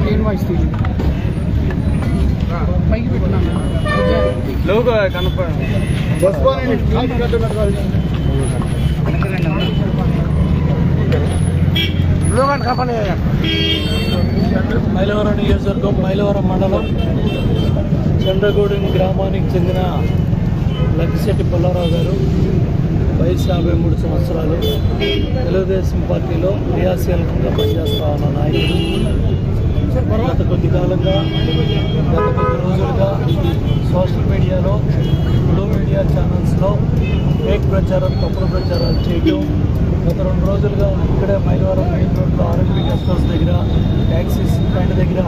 Plane voice తీయండి పైకి పెట్టినాను. లోగో కనప మైలవరం నియోజకవర్గం మైలవరం మండలం చంద్రగూడెం గ్రామానికి చెందిన లక్కిశెట్టి పుల్లారావు గారు వయసు యాభై మూడు సంవత్సరాలు. తెలుగుదేశం పార్టీలో క్రియాశీలకంగా పనిచేస్తా ఉన్న నాయకుడు. కొద్ది కాలంగా గత కొద్ది రోజులుగా సోషల్ మీడియాలో బ్లూ మీడియా ఛానల్స్లో ఫేక్ ప్రచారం తప్పుడు ప్రచారాలు చేయటం. గత రెండు రోజులుగా ఇక్కడే మైలవరం మెయిన్ రోడ్లో ఆర్ఎంపీ గెస్ట్ హౌస్ దగ్గర ట్యాక్సీస్ స్టాండ్ దగ్గర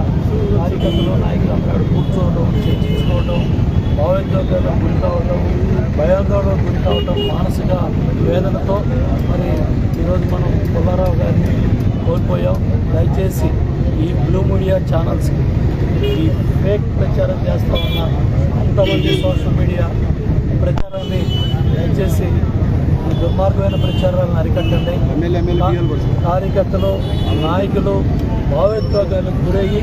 కార్యకర్తలు నాయకులు అక్కడ కూర్చోవడం చర్చించుకోవడం భావోద్వేగాలకు గురి కావడం భయోద్వేగాలకు గురి కావడం మానసిక వేదనతో. మరి ఈరోజు మనం పుల్లారావు గారిని కోల్పోయాం. దయచేసి ఈ బ్లూ మీడియా ఛానల్స్ ఈ ఫేక్ ప్రచారం చేస్తూ ఉన్న అంతమంది సోషల్ మీడియా ప్రచారాన్ని దయచేసి ఈ దుర్మార్గమైన ప్రచారాలను అరికట్టండి. కార్యకర్తలు నాయకులు భావోద్వేగాలకు గురయ్యి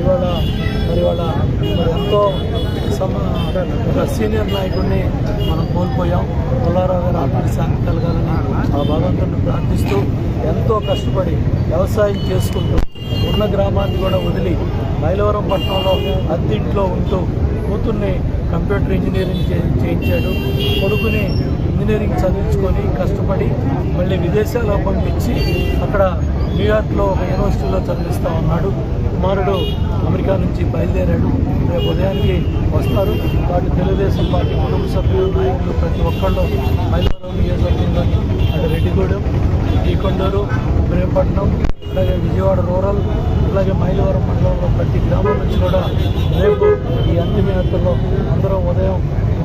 ఇవాళ మరి వాళ్ళ ఎంతో సమ ఒక సీనియర్ నాయకుడిని మనం కోల్పోయాం. పుల్లారావు గారు ఆత్మకి శాంతి కలగాలని ఆ భగవంతుడిని ప్రార్థిస్తూ ఎంతో కష్టపడి వ్యవసాయం చేసుకుంటూ ఉన్న గ్రామాన్ని కూడా వదిలి మైలవరం పట్టణంలో అద్దెంట్లో ఉంటూ కూతుర్ని కంప్యూటర్ ఇంజనీరింగ్ చేయించాడు. కొడుకుని ఇంజనీరింగ్ చదివించుకొని కష్టపడి మళ్ళీ విదేశాల్లో పంపించి అక్కడ న్యూయార్క్లో ఒక యూనివర్సిటీలో చదివిస్తూ ఉన్నాడు. కుమారుడు అమెరికా నుంచి బయలుదేరాడు. రేపు ఉదయానికి వస్తారు. వాటి తెలుగుదేశం పార్టీ కుటుంబ సభ్యులు నాయకులు ప్రతి ఒక్కళ్ళు మైలవరం నియోజకవర్గంలోని అటు రెడ్డిగూడెం టీకొండూరు ప్రేమపట్నం అలాగే విజయవాడ రూరల్ అలాగే మైలవరం మండలంలో ప్రతి గ్రామం నుంచి కూడా రేపు ఈ అంతిమ యాత్రలో అందరం ఉదయం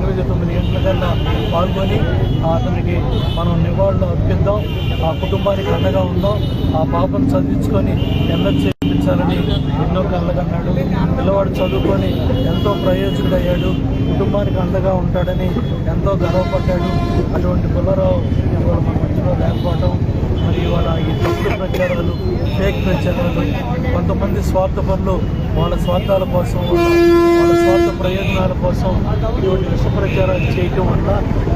రోజు తొమ్మిది గంటల పాల్గొని అతనికి మనం నివాళులు అర్పిద్దాం. ఆ కుటుంబానికి అండగా ఉందాం. ఆ పాపను చదివించుకొని ఎంఎస్ చేయించాలని ఎన్నో కళ్ళగన్నాడు పిల్లవాడు చదువుకొని ఎంతో ప్రయోజకుడయ్యాడు. కుటుంబానికి అండగా ఉంటాడని ఎంతో గర్వపడ్డాడు. అటువంటి పుల్లరావు ఇవాళ మన మధ్యలో లేకపోవడం మరి ఇవాళ ఈ తప్పుడు ప్రచారాలు ఫేక్ ప్రచారాలు కొంతమంది స్వార్థపరులు వాళ్ళ స్వార్థాల కోసం వాళ్ళ స్వార్థ ప్రయోజనాల కోసం ఇటువంటి ప్రచారాలు చేయటం వల్ల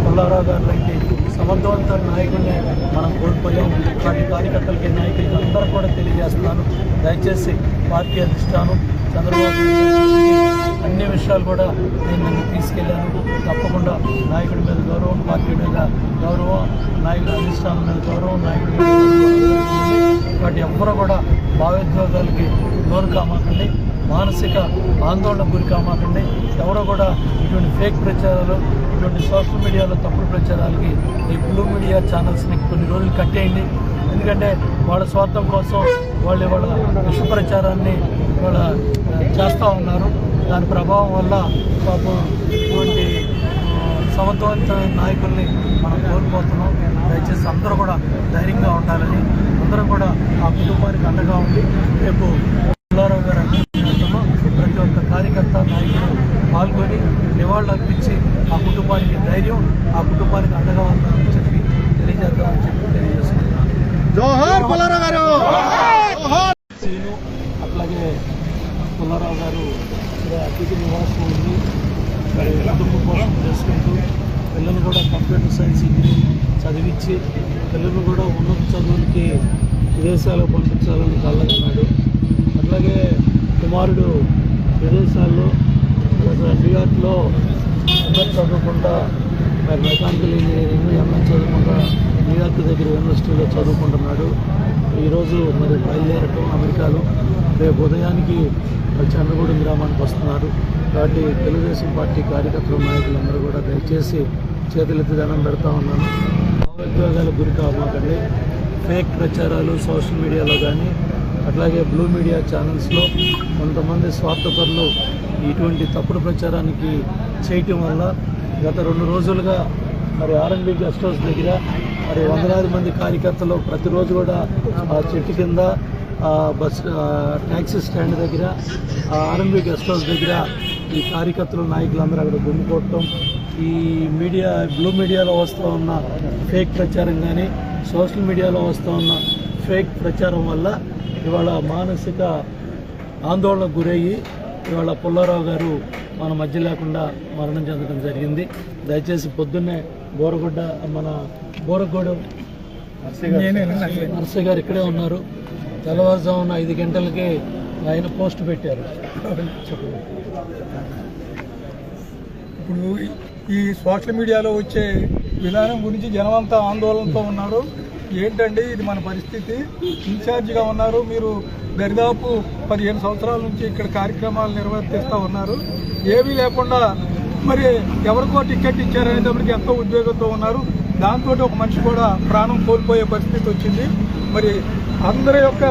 పుల్లారావు గారు లాంటి సమర్థవంత నాయకుడిని మనం కోల్పోయాం. వాటి కార్యకర్తలకి నాయకులకి అందరూ కూడా తెలియజేస్తున్నాను. దయచేసి పార్టీ అధిష్టానం చంద్రబాబు అన్ని విషయాలు కూడా నేను నిన్ను తీసుకెళ్ళాను. తప్పకుండా నాయకుడి మీద గౌరవం పార్టీ మీద గౌరవం నాయకుడి అధిష్టానం మీద గౌరవం నాయకుడి మీద గౌరవం. వాటి ఎవ్వరూ కూడా భావోద్వేగాలకి లోను కామాకండి మానసిక ఆందోళన గురి కామాకండి. ఎవరో కూడా ఇటువంటి ఫేక్ ప్రచారాలు ఇటువంటి సోషల్ మీడియాలో తప్పుడు ప్రచారాలకి ఈ బ్లూ మీడియా ఛానల్స్ని కొన్ని రోజులు కట్టేయండి. ఎందుకంటే వాళ్ళ స్వార్థం కోసం వాళ్ళు వాళ్ళ విష ప్రచారాన్ని వాళ్ళ చేస్తూ ఉన్నారు. దాని ప్రభావం వల్ల పాపం ఇటువంటి సమర్థవంతమైన నాయకుల్ని మనం కోల్పోతున్నాం. దయచేసి అందరూ కూడా ధైర్యంగా ఉండాలని అందరం కూడా ఆ కుటుంబానికి అండగా ఉండి రేపు పుల్లారావు గారు కార్యకర్త నాయకుడు పాల్గొని నివాళులు అర్పించి ఆ కుటుంబానికి ధైర్యం ఆ కుటుంబానికి అండగా ఉండాలని చెప్పి తెలియజేద్దామని చెప్పి తెలియజేసుకుంటున్నాను. అట్లాగే పుల్లారావు గారు అతిథి నివాసం ఉంది. మరి కుటుంబ పోషణ చేసుకుంటూ పిల్లలు కూడా కంప్యూటర్ సైన్స్ ఇంజనీరింగ్ చదివించి పిల్లలు కూడా ఉన్నత చదువులకి విదేశాలకు పంపించాలని కలగన్నాడు అట్లాగే కుమారుడు విదేశాల్లో న్యూయార్క్లో ఎంఎస్ చదువుకుంటా మరి మెకానికల్ ఇంజనీరింగ్ ఎంఎస్ చదువుకుంటా న్యూయార్క్ దగ్గర యూనివర్సిటీలో చదువుకుంటున్నాడు. ఈరోజు మరి బయలుదేరటం అమెరికాలో. రేపు ఉదయానికి చంద్రగూడెం గ్రామానికి వస్తున్నారు కాబట్టి తెలుగుదేశం పార్టీ కార్యకర్తల నాయకులందరూ కూడా దయచేసి చేతులెత్తి దండం పెడతా ఉన్నాను. భావోద్వేగాలకు గురి కామాకండి. ఫేక్ ప్రచారాలు సోషల్ మీడియాలో కానీ అట్లాగే బ్లూ మీడియా ఛానల్స్లో కొంతమంది స్వార్థపరులు ఇటువంటి తప్పుడు ప్రచారానికి చేయటం వల్ల గత రెండు రోజులుగా మరి ఆర్ఎంబి గెస్ట్ హౌస్ దగ్గర మరి వందలాది మంది కార్యకర్తలు ప్రతిరోజు కూడా ఆ చెట్టు కింద బస్ ట్యాక్సీ స్టాండ్ దగ్గర ఆ ఆర్ఎంబి గెస్ట్ హౌస్ దగ్గర ఈ కార్యకర్తలు నాయకులందరూ అక్కడ గుమ్మికొట్టడం ఈ మీడియా బ్లూ మీడియాలో వస్తూ ఉన్న ఫేక్ ప్రచారం కానీ సోషల్ మీడియాలో వస్తూ ఉన్న ఫేక్ ప్రచారం వల్ల ఇవాళ మానసిక ఆందోళనకు గురయ్యి ఇవాళ పుల్లారావు గారు మన మధ్య లేకుండా మరణం చెందడం జరిగింది. దయచేసి పొద్దున్నే బోరగొడ్డ మన బోరగూడెం నర్సయ్య గారు ఇక్కడే ఉన్నారు. తెల్లవారుజామున ఐదు గంటలకే ఆయన పోస్ట్ పెట్టారు. ఇప్పుడు ఈ సోషల్ మీడియాలో వచ్చే విధానం గురించి జనమంతా ఆందోళనతో ఉన్నారు. ఏంటండి ఇది మన పరిస్థితి? ఇన్ఛార్జిగా ఉన్నారు. మీరు దరిదాపు పదిహేను సంవత్సరాల నుంచి ఇక్కడ కార్యక్రమాలు నిర్వర్తిస్తూ ఉన్నారు. ఏమీ లేకుండా మరి ఎవరికో టికెట్ ఇచ్చారనేటప్పటికి ఎంతో ఉద్వేగంతో ఉన్నారు. దాంతో ఒక మనిషి కూడా ప్రాణం కోల్పోయే పరిస్థితి వచ్చింది. మరి అందరి యొక్క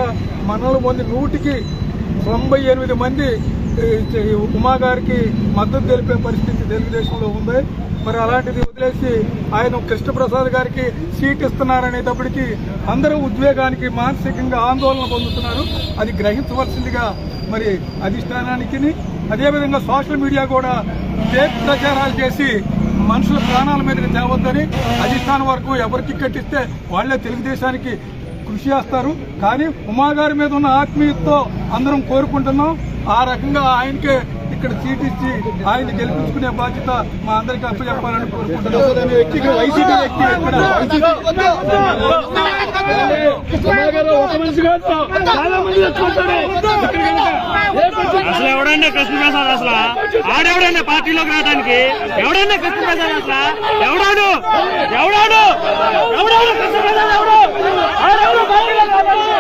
మనలు పొంది నూటికి తొంభై ఎనిమిది మంది ఉమా గారికి మద్దతు తెలిపే పరిస్థితి తెలుగుదేశంలో ఉంది. మరి అలాంటిది వదిలేసి ఆయన కృష్ణప్రసాద్ గారికి సీట్ ఇస్తున్నారనేటప్పటికీ అందరూ ఉద్వేగానికి మానసికంగా ఆందోళన పొందుతున్నారు. అది గ్రహించవలసిందిగా మరి అధిష్టానానికి అదేవిధంగా సోషల్ మీడియా కూడా ఫేక్ ప్రచారాలు చేసి మనుషుల ప్రాణాల మీదకి తేవద్దని అధిష్టానం వరకు ఎవరికి కట్టిస్తే వాళ్ళే తెలుగుదేశానికి కృషి చేస్తారు. కానీ ఉమాగారి మీద ఉన్న ఆత్మీయతతో అందరం కోరుకుంటున్నాం. ఆ రకంగా ఆయనకే ఇక్కడ సీట్ ఇచ్చి ఆయన గెలిపించుకునే బాధ్యత మా అందరికీ అప్పచెప్పాలని కోరుకుంటున్నాం. వ్యక్తికి వైసీపీ వ్యక్తి ఇక్కడ. అసలు ఎవడండి కృష్ణప్రసాద్ అసలు? ఆడెవడండి పార్టీలోకి రావడానికి ఎవడండి కృష్ణప్రసాద్ అసలు? ఎవడాడు? ఎవడాడు? ఎవడాడు కృష్ణప్రసాద్ ఎవడు? ఆడెవడు? పార్టీలోకి రావడానికి?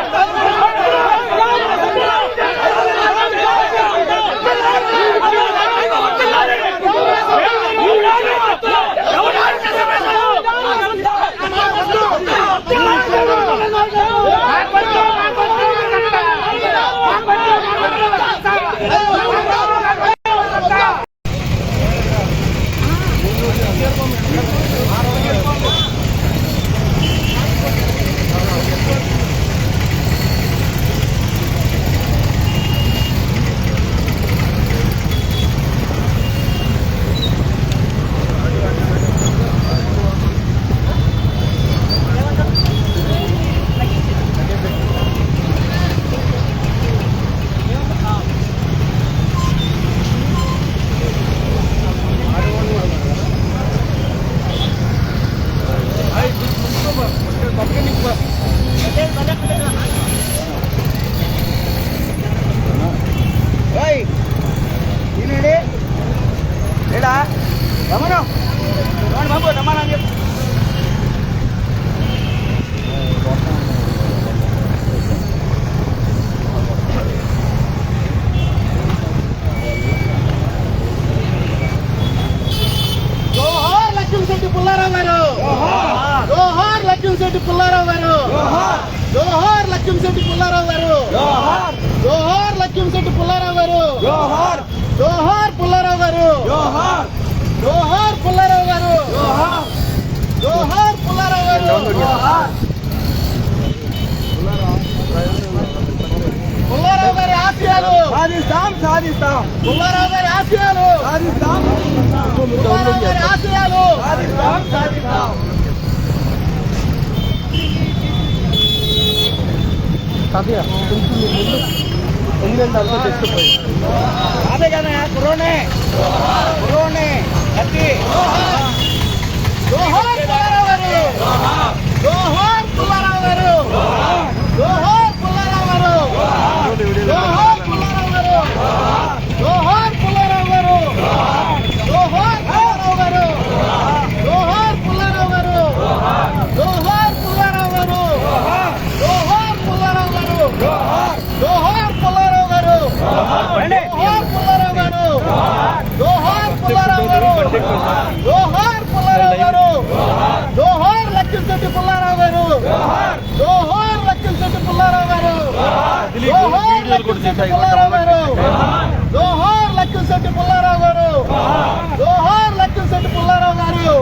పుల్లారావు గారు పుల్లారావు గారి ఆశయాలు సాధిస్తాం సాధిస్తాం పుల్లారావు గారి ఆశయాలు సాధిస్తాం పుల్లారావు గారి ఆశయాలు సాధిస్తాం సాధిస్తాం అదే కదా కురోనే కురోనే కత్తి జోహార్ పుల్లారావు గారు జోహార్ పుల్లారావు గారు. జోహార్ పుల్లారావు గారు. జోహార్ పుల్లారావు గారు. జోహార్ జోహార్ లక్ష్మీశెట్టి పుల్లారావు గారు. జోహార్ లక్ష్మీశెట్టి పుల్లారావు గారు.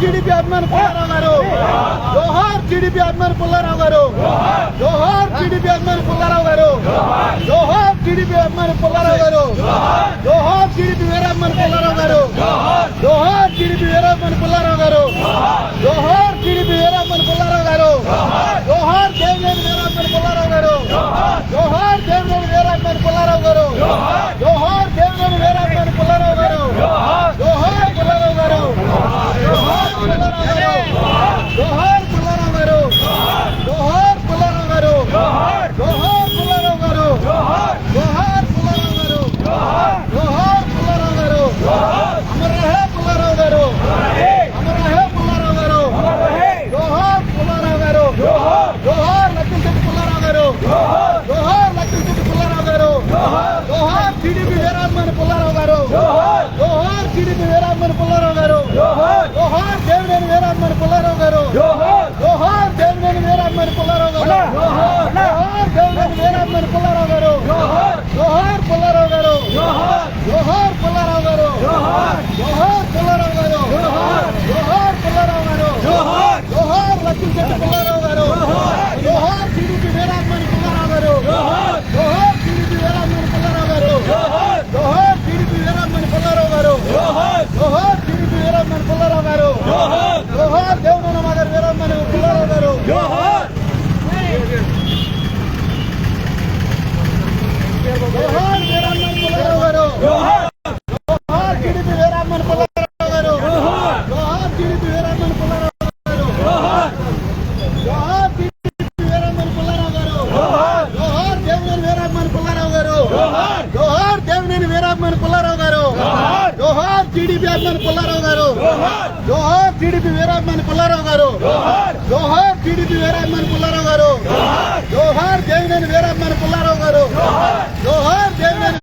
టీడీపీ అభిమాన పుల్లారావు గారు. జోహార్ టీడీపీ అభిమాన పుల్లారావు గారు. జోహార్ టీడీపీ అభిమాన పుల్లారావు గారు. జోహార్ టీడీపీ అభిమాన పుల్లారావు గారు. జోహార్ టీడీపీ వీరాభిమాన పుల్లారావు గారు. జోహార్ టీడీపీ వీరాభిమాన పుల్లారావు గారు. జోహార్ టీడీపీ వీరాభిమాన పుల్లారావు జోహార్ జోహార్ లక్ష్మీశెట్టి పుల్లారావు గారు జోహార్ జోహార్ లక్ష్మీశెట్టి పుల్లారావు గారు జోహార్ జోహార్ టీడీపీ వీరాభిమాని పుల్లారావు గారు జోహార్ జోహార్ టీడీపీ వీరాభిమాని పుల్లారావు గారు జోహార్ జోహార్ దేవినేని వీరాభిమాని పుల్లారావు గారు జోహార్ జోహార్ దేవినేని వీరాభిమాని పుల్లారావు గారు జోహార్ జోహార్ దేవినేని వీరాభిమాని పుల్లారావు గారు జోహార్ జోహార్ పుల్లారావు గారు జోహార్ జోహార్ పుల్లారావు గారు జోహార్ జోహార్ పుల్లారావు గారు జోహార్ జోహార్ పుల్లారావు గారు జోహార్ జోహార్ లక్ష్మీశెట్టి పుల్లారావు గారు టీడీపీ అభిమాని పుల్లారావు గారు. జోహార్ టీడీపీ వీరాభిమాని పుల్లారావు గారు. జోహార్ టీడీపీ వీరాభిమాని పుల్లారావు గారు. జోహార్ దేవినేని వీరాభిమాని పుల్లారావు గారు. జోహార్ దేవినేని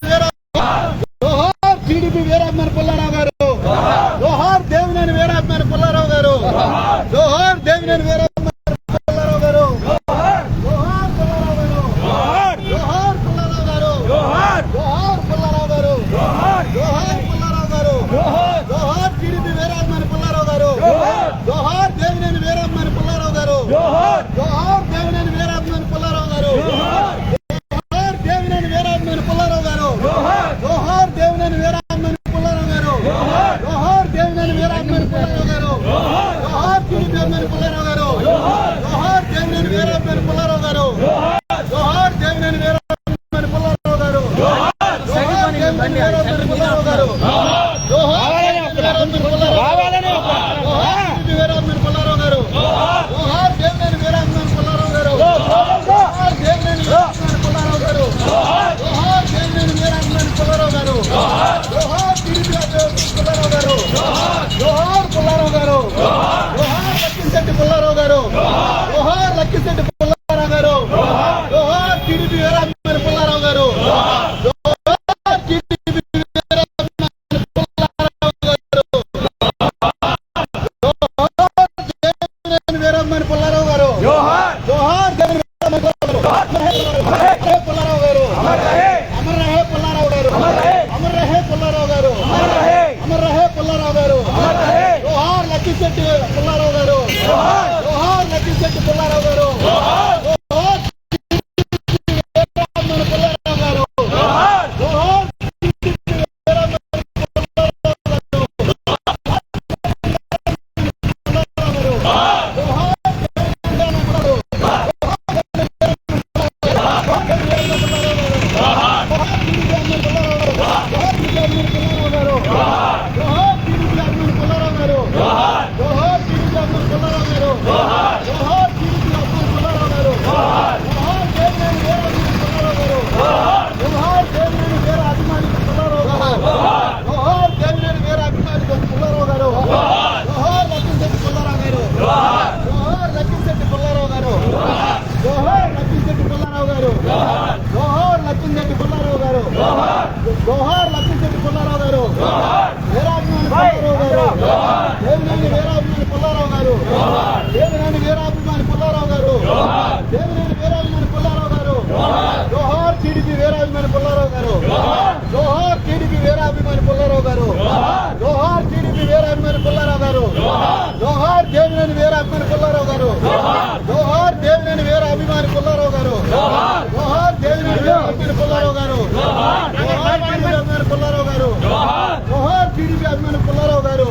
దేవినేని వీరాభిమాని పుల్లారావు గారు. జోహార్! టీడీపీ వీరాభిమాని పుల్లారావు గారు. జోహార్! టీడీపీ వీరాభిమాని పుల్లారావు గారు. జోహార్! టీడీపీ వీరాభిమాని పుల్లారావు గారు. జోహార్! దేవినేని వీరాభిమాని పుల్లారావు గారు. జోహార్! దేవినేని వీరాభిమాని పుల్లారావు గారు. జోహార్! దేవినేని వీరాభిమాని పుల్లారావు గారు. జోహార్! టీడీపీ అభిమాని పుల్లారావు గారు. జోహార్! టీడీపీ అభిమాని పుల్లారావు గారు.